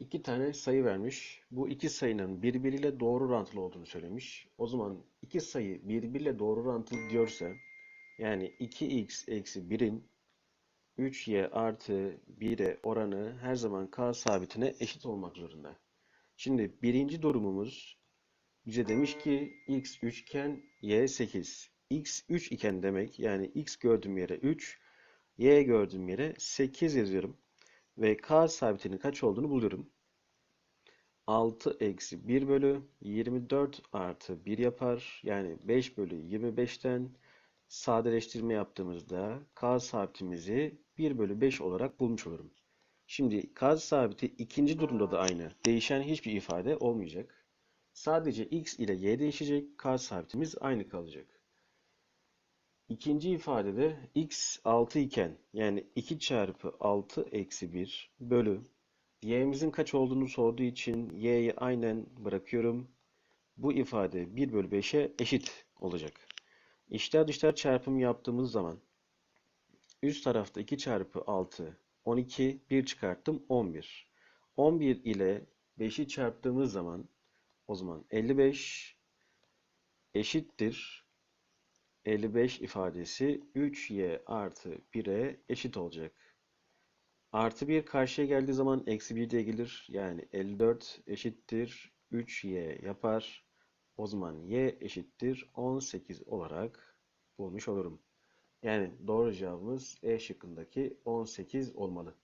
iki tane sayı vermiş. Bu iki sayının birbiriyle doğru orantılı olduğunu söylemiş. O zaman iki sayı birbiriyle doğru orantılı diyorsa yani 2x eksi 1'in 3y artı 1'e oranı her zaman k sabitine eşit olmak zorunda. Şimdi birinci durumumuz bize demiş ki x 3 iken y 8. x 3 iken demek yani x gördüğüm yere 3, y gördüğüm yere 8 yazıyorum. Ve k sabitinin kaç olduğunu buluyorum. 6 eksi 1 bölü 24 artı 1 yapar. Yani 5 bölü 25'ten sadeleştirme yaptığımızda k sabitimizi 1 bölü 5 olarak bulmuş olurum. Şimdi k sabiti ikinci durumda da aynı. Değişen hiçbir ifade olmayacak. Sadece x ile y değişecek. K sabitimiz aynı kalacak. İkinci ifadede x 6 iken yani 2 çarpı 6 eksi 1 bölü y'mizin kaç olduğunu sorduğu için y'yi aynen bırakıyorum. Bu ifade 1 bölü 5'e eşit olacak. İçler dışlar çarpımı yaptığımız zaman üst tarafta 2 çarpı 6 12 1 çıkarttım 11. 11 ile 5'i çarptığımız zaman o zaman 55 eşittir 55 ifadesi 3y artı 1'e eşit olacak. Artı 1 karşıya geldiği zaman eksi 1 de gelir. Yani 54 eşittir 3y yapar. O zaman y eşittir 18 olarak bulmuş olurum. Yani doğru cevabımız E şıkkındaki 18 olmalı.